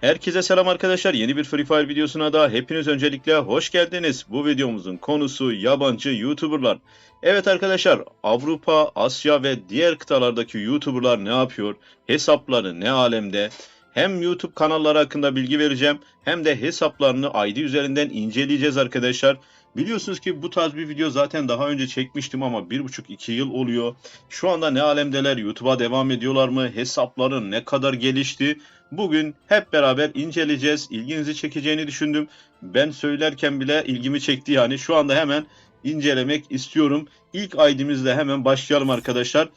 Herkese selam arkadaşlar. Yeni bir Free Fire videosuna da hepiniz öncelikle hoş geldiniz. Bu videomuzun konusu yabancı YouTuber'lar. Evet arkadaşlar, Avrupa, Asya ve diğer kıtalardaki YouTuber'lar ne yapıyor? Hesapları ne alemde? Hem YouTube kanalları hakkında bilgi vereceğim hem de hesaplarını ID üzerinden inceleyeceğiz arkadaşlar. Biliyorsunuz ki bu tarz bir video zaten daha önce çekmiştim ama 1,5-2 yıl oluyor. Şu anda ne alemdeler, YouTube'a devam ediyorlar mı, hesapları ne kadar gelişti? Bugün hep beraber inceleyeceğiz. İlginizi çekeceğini düşündüm. Ben söylerken bile ilgimi çekti yani. Şu anda hemen incelemek istiyorum. İlk ID'mizle hemen başlayalım arkadaşlar.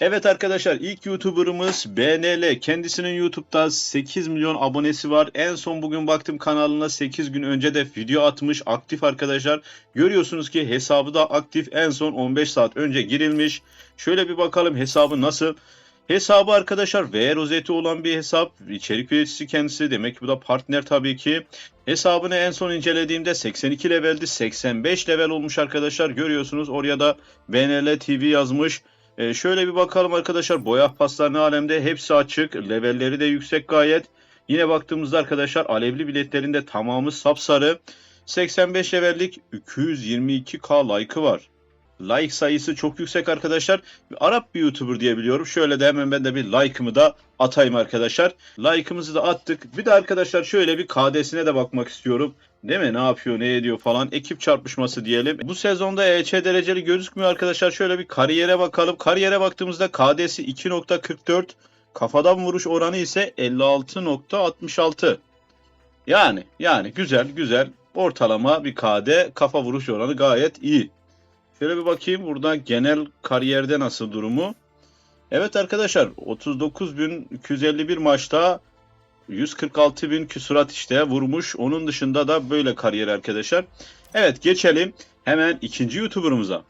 Evet arkadaşlar ilk YouTuber'ımız BNL. Kendisinin YouTube'da 8 milyon abonesi var. En son bugün baktım kanalına 8 gün önce de video atmış. Aktif arkadaşlar. Görüyorsunuz ki hesabı da aktif. En son 15 saat önce girilmiş. Şöyle bir bakalım hesabı nasıl. Hesabı arkadaşlar V rozeti olan bir hesap. İçerik üreticisi kendisi. Demek ki bu da partner tabii ki. Hesabını en son incelediğimde 82 leveldi. 85 level olmuş arkadaşlar. Görüyorsunuz oraya da BNL TV yazmış. Ee, şöyle bir bakalım arkadaşlar. Boya paslar ne alemde? Hepsi açık. Levelleri de yüksek gayet. Yine baktığımızda arkadaşlar alevli biletlerinde tamamı sapsarı. 85 levellik 222k like'ı var. Like sayısı çok yüksek arkadaşlar. Arap bir YouTuber diye biliyorum. Şöyle de hemen ben de bir like'ımı da atayım arkadaşlar. Like'ımızı da attık. Bir de arkadaşlar şöyle bir KD'sine de bakmak istiyorum. Değil mi? Ne yapıyor, ne ediyor falan. Ekip çarpışması diyelim. Bu sezonda EÇ dereceli gözükmüyor arkadaşlar. Şöyle bir kariyere bakalım. Kariyere baktığımızda KD'si 2.44. Kafadan vuruş oranı ise 56.66. Yani yani güzel güzel. Ortalama bir KD kafa vuruş oranı gayet iyi. Şöyle bir bakayım burada genel kariyerde nasıl durumu. Evet arkadaşlar 39.251 maçta 146 bin küsurat işte vurmuş. Onun dışında da böyle kariyer arkadaşlar. Evet geçelim hemen ikinci YouTuber'ımıza.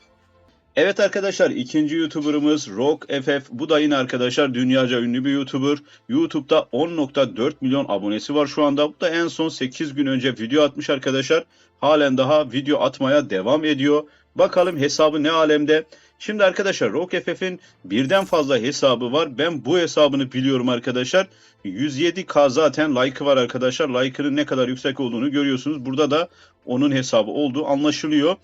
Evet arkadaşlar ikinci YouTuber'ımız Rock FF. Bu da yine arkadaşlar dünyaca ünlü bir YouTuber. YouTube'da 10.4 milyon abonesi var şu anda. Bu da en son 8 gün önce video atmış arkadaşlar. Halen daha video atmaya devam ediyor. Bakalım hesabı ne alemde. Şimdi arkadaşlar Rock FF'in birden fazla hesabı var. Ben bu hesabını biliyorum arkadaşlar. 107k zaten like'ı var arkadaşlar. Like'ının ne kadar yüksek olduğunu görüyorsunuz. Burada da onun hesabı olduğu anlaşılıyor.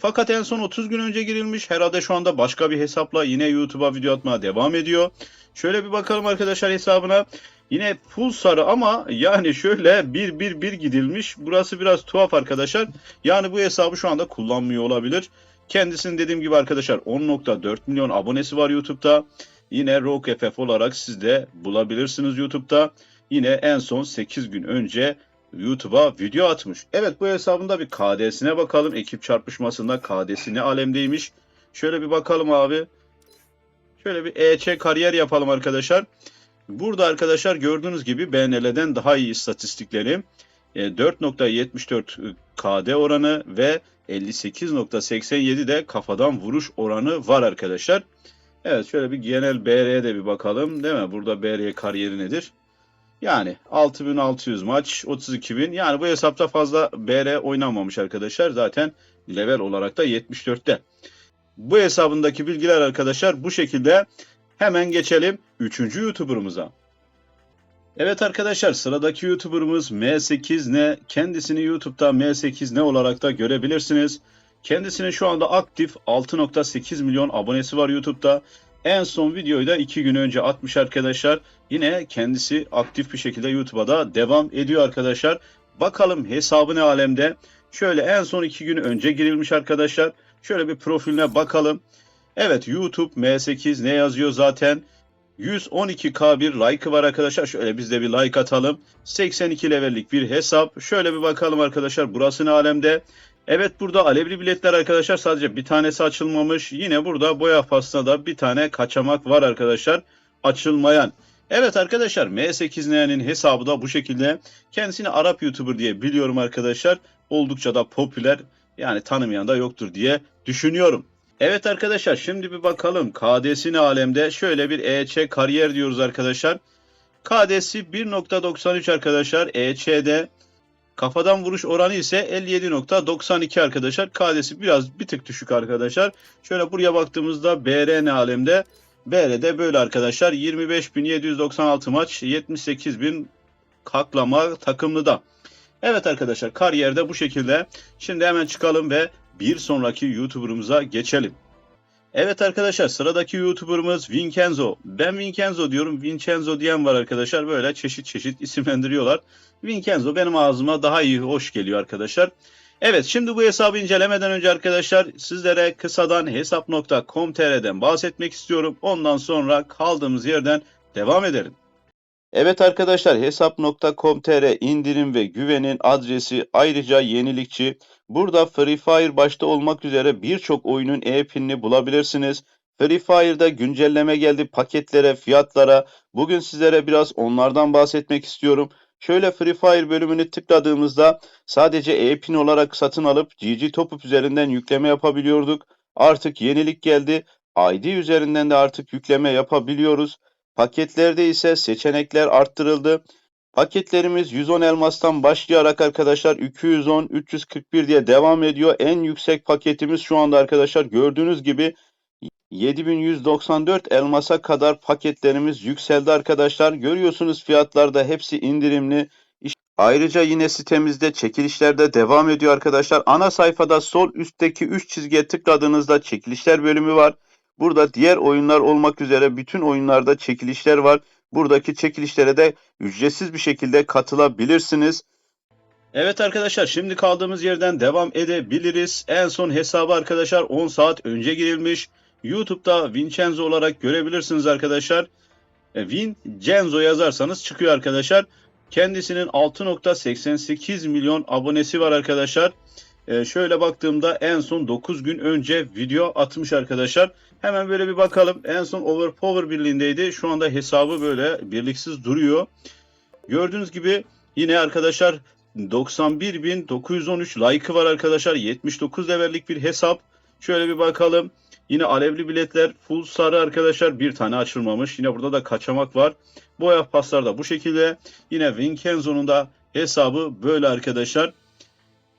Fakat en son 30 gün önce girilmiş. Herhalde şu anda başka bir hesapla yine YouTube'a video atmaya devam ediyor. Şöyle bir bakalım arkadaşlar hesabına. Yine full sarı ama yani şöyle 1-1-1 gidilmiş. Burası biraz tuhaf arkadaşlar. Yani bu hesabı şu anda kullanmıyor olabilir. Kendisinin dediğim gibi arkadaşlar 10.4 milyon abonesi var YouTube'da. Yine Rock FF olarak siz de bulabilirsiniz YouTube'da. Yine en son 8 gün önce YouTube'a video atmış. Evet bu hesabında bir KD'sine bakalım. Ekip çarpışmasında KD'si ne alemdeymiş. Şöyle bir bakalım abi. Şöyle bir EÇ kariyer yapalım arkadaşlar. Burada arkadaşlar gördüğünüz gibi BNL'den daha iyi istatistikleri. 4.74 KD oranı ve 58.87 de kafadan vuruş oranı var arkadaşlar. Evet şöyle bir genel BR'ye de bir bakalım değil mi? Burada BR kariyeri nedir? Yani 6600 maç 32000 yani bu hesapta fazla BR oynanmamış arkadaşlar. Zaten level olarak da 74'te. Bu hesabındaki bilgiler arkadaşlar bu şekilde. Hemen geçelim 3. YouTuber'ımıza. Evet arkadaşlar sıradaki YouTuber'ımız M8 ne? Kendisini YouTube'da M8 ne olarak da görebilirsiniz. Kendisinin şu anda aktif 6.8 milyon abonesi var YouTube'da. En son videoyu da 2 gün önce atmış arkadaşlar. Yine kendisi aktif bir şekilde YouTube'a da devam ediyor arkadaşlar. Bakalım hesabı ne alemde. Şöyle en son 2 gün önce girilmiş arkadaşlar. Şöyle bir profiline bakalım. Evet YouTube M8 ne yazıyor zaten. 112k bir like var arkadaşlar. Şöyle biz de bir like atalım. 82 levellik bir hesap. Şöyle bir bakalım arkadaşlar. Burası ne alemde? Evet burada alevli biletler arkadaşlar sadece bir tanesi açılmamış. Yine burada boya pasına da bir tane kaçamak var arkadaşlar. Açılmayan. Evet arkadaşlar M8N'nin hesabı da bu şekilde. Kendisini Arap YouTuber diye biliyorum arkadaşlar. Oldukça da popüler. Yani tanımayan da yoktur diye düşünüyorum. Evet arkadaşlar şimdi bir bakalım KD'si alemde? Şöyle bir EÇ kariyer diyoruz arkadaşlar. KD'si 1.93 arkadaşlar. EÇ'de kafadan vuruş oranı ise 57.92 arkadaşlar. KD'si biraz bir tık düşük arkadaşlar. Şöyle buraya baktığımızda BR ne alemde? BR'de böyle arkadaşlar 25.796 maç 78.000 kaklama takımlı da. Evet arkadaşlar kariyerde bu şekilde. Şimdi hemen çıkalım ve bir sonraki YouTuber'ımıza geçelim. Evet arkadaşlar sıradaki YouTuber'ımız Vincenzo. Ben Vincenzo diyorum. Vincenzo diyen var arkadaşlar. Böyle çeşit çeşit isimlendiriyorlar. Vincenzo benim ağzıma daha iyi hoş geliyor arkadaşlar. Evet şimdi bu hesabı incelemeden önce arkadaşlar sizlere kısadan hesap.com.tr'den bahsetmek istiyorum. Ondan sonra kaldığımız yerden devam edelim. Evet arkadaşlar hesap.com.tr indirim ve güvenin adresi ayrıca yenilikçi. Burada Free Fire başta olmak üzere birçok oyunun e-pinini bulabilirsiniz. Free Fire'da güncelleme geldi paketlere, fiyatlara. Bugün sizlere biraz onlardan bahsetmek istiyorum. Şöyle Free Fire bölümünü tıkladığımızda sadece e-pin olarak satın alıp GG Top üzerinden yükleme yapabiliyorduk. Artık yenilik geldi. ID üzerinden de artık yükleme yapabiliyoruz. Paketlerde ise seçenekler arttırıldı. Paketlerimiz 110 elmastan başlayarak arkadaşlar 210, 341 diye devam ediyor. En yüksek paketimiz şu anda arkadaşlar gördüğünüz gibi 7194 elmasa kadar paketlerimiz yükseldi arkadaşlar. Görüyorsunuz fiyatlarda hepsi indirimli. Ayrıca yine sitemizde çekilişler de devam ediyor arkadaşlar. Ana sayfada sol üstteki 3 çizgiye tıkladığınızda çekilişler bölümü var. Burada diğer oyunlar olmak üzere bütün oyunlarda çekilişler var. Buradaki çekilişlere de ücretsiz bir şekilde katılabilirsiniz. Evet arkadaşlar şimdi kaldığımız yerden devam edebiliriz. En son hesabı arkadaşlar 10 saat önce girilmiş. YouTube'da Vincenzo olarak görebilirsiniz arkadaşlar. E, Vincenzo yazarsanız çıkıyor arkadaşlar. Kendisinin 6.88 milyon abonesi var arkadaşlar. E, şöyle baktığımda en son 9 gün önce video atmış arkadaşlar. Hemen böyle bir bakalım. En son Overpower birliğindeydi. Şu anda hesabı böyle birliksiz duruyor. Gördüğünüz gibi yine arkadaşlar 91.913 like'ı var arkadaşlar. 79 levellik bir hesap. Şöyle bir bakalım. Yine alevli biletler full sarı arkadaşlar. Bir tane açılmamış. Yine burada da kaçamak var. Boya paslar da bu şekilde. Yine Vincenzo'nun da hesabı böyle arkadaşlar.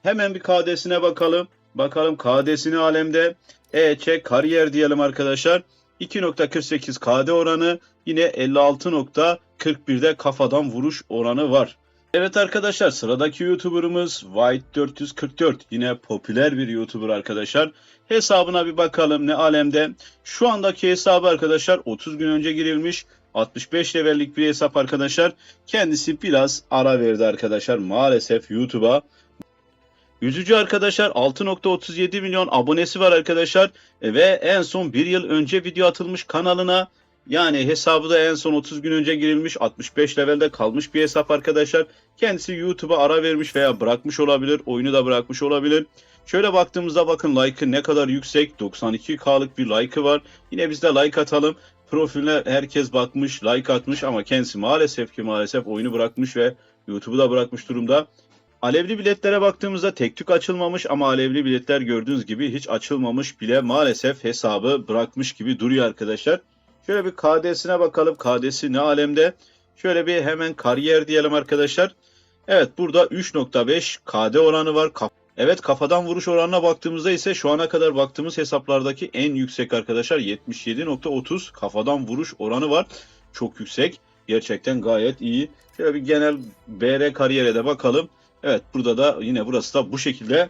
Hemen bir KD'sine bakalım. Bakalım KD'sini alemde. EC kariyer diyelim arkadaşlar. 2.48 KD oranı. Yine 56.41'de kafadan vuruş oranı var. Evet arkadaşlar sıradaki YouTuber'ımız White444. Yine popüler bir YouTuber arkadaşlar. Hesabına bir bakalım ne alemde. Şu andaki hesabı arkadaşlar 30 gün önce girilmiş. 65 levellik bir hesap arkadaşlar. Kendisi biraz ara verdi arkadaşlar maalesef YouTube'a. Yüzücü arkadaşlar 6.37 milyon abonesi var arkadaşlar. E, Ve en son bir yıl önce video atılmış kanalına. Yani hesabı da en son 30 gün önce girilmiş 65 levelde kalmış bir hesap arkadaşlar. Kendisi YouTube'a ara vermiş veya bırakmış olabilir. Oyunu da bırakmış olabilir. Şöyle baktığımızda bakın like'ı ne kadar yüksek. 92K'lık bir like'ı var. Yine biz de like atalım. Profiline herkes bakmış, like atmış ama kendisi maalesef ki maalesef oyunu bırakmış ve YouTube'u da bırakmış durumda. Alevli biletlere baktığımızda tek tük açılmamış ama alevli biletler gördüğünüz gibi hiç açılmamış bile maalesef hesabı bırakmış gibi duruyor arkadaşlar. Şöyle bir KD'sine bakalım. KD'si ne alemde? Şöyle bir hemen kariyer diyelim arkadaşlar. Evet burada 3.5 KD oranı var. Evet kafadan vuruş oranına baktığımızda ise şu ana kadar baktığımız hesaplardaki en yüksek arkadaşlar 77.30 kafadan vuruş oranı var. Çok yüksek. Gerçekten gayet iyi. Şöyle bir genel BR kariyere de bakalım. Evet burada da yine burası da bu şekilde.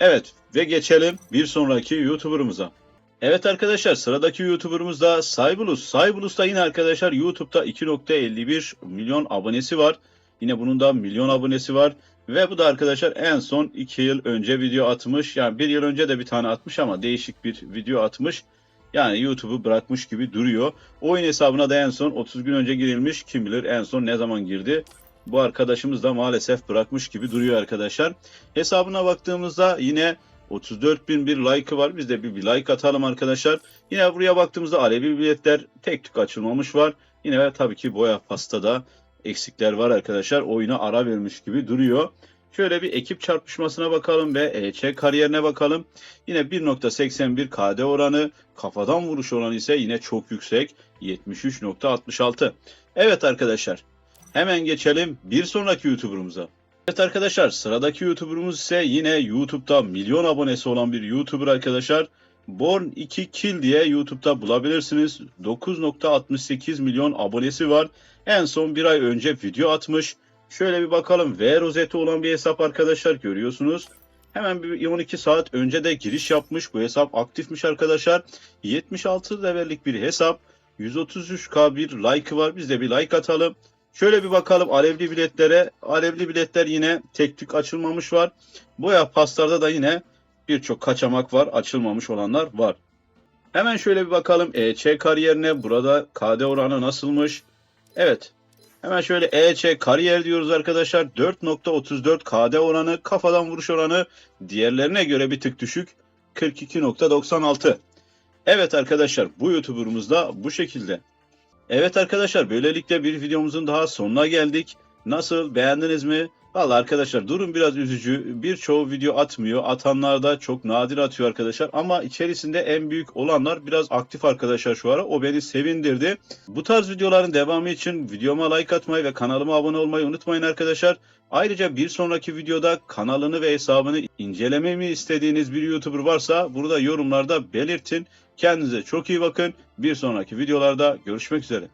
Evet ve geçelim bir sonraki YouTuber'ımıza. Evet arkadaşlar sıradaki YouTuber'ımız da Cybulus. Cybulus da yine arkadaşlar YouTube'da 2.51 milyon abonesi var. Yine bunun da milyon abonesi var. Ve bu da arkadaşlar en son 2 yıl önce video atmış. Yani 1 yıl önce de bir tane atmış ama değişik bir video atmış. Yani YouTube'u bırakmış gibi duruyor. Oyun hesabına da en son 30 gün önce girilmiş. Kim bilir en son ne zaman girdi. Bu arkadaşımız da maalesef bırakmış gibi duruyor arkadaşlar. Hesabına baktığımızda yine 34 bin bir like'ı var. Biz de bir, bir like atalım arkadaşlar. Yine buraya baktığımızda alevi biletler tek tük açılmamış var. Yine tabii ki boya pastada eksikler var arkadaşlar. Oyuna ara vermiş gibi duruyor. Şöyle bir ekip çarpışmasına bakalım ve EC kariyerine bakalım. Yine 1.81 KD oranı, kafadan vuruş oranı ise yine çok yüksek. 73.66. Evet arkadaşlar. Hemen geçelim bir sonraki YouTuber'ımıza. Evet arkadaşlar sıradaki YouTuber'ımız ise yine YouTube'da milyon abonesi olan bir YouTuber arkadaşlar. Born 2 Kill diye YouTube'da bulabilirsiniz. 9.68 milyon abonesi var. En son bir ay önce video atmış. Şöyle bir bakalım. V rozeti olan bir hesap arkadaşlar görüyorsunuz. Hemen bir 12 saat önce de giriş yapmış. Bu hesap aktifmiş arkadaşlar. 76 levellik bir hesap. 133k bir like var. Biz de bir like atalım. Şöyle bir bakalım alevli biletlere. Alevli biletler yine tek tük açılmamış var. Boya paslarda da yine birçok kaçamak var. Açılmamış olanlar var. Hemen şöyle bir bakalım EC kariyerine. Burada KD oranı nasılmış? Evet. Hemen şöyle EC kariyer diyoruz arkadaşlar. 4.34 KD oranı, kafadan vuruş oranı diğerlerine göre bir tık düşük. 42.96. Evet arkadaşlar bu YouTuber'ımız da bu şekilde. Evet arkadaşlar böylelikle bir videomuzun daha sonuna geldik. Nasıl beğendiniz mi? Valla arkadaşlar durum biraz üzücü. Birçoğu video atmıyor. Atanlar da çok nadir atıyor arkadaşlar. Ama içerisinde en büyük olanlar biraz aktif arkadaşlar şu ara. O beni sevindirdi. Bu tarz videoların devamı için videoma like atmayı ve kanalıma abone olmayı unutmayın arkadaşlar. Ayrıca bir sonraki videoda kanalını ve hesabını incelememi istediğiniz bir YouTuber varsa burada yorumlarda belirtin. Kendinize çok iyi bakın. Bir sonraki videolarda görüşmek üzere.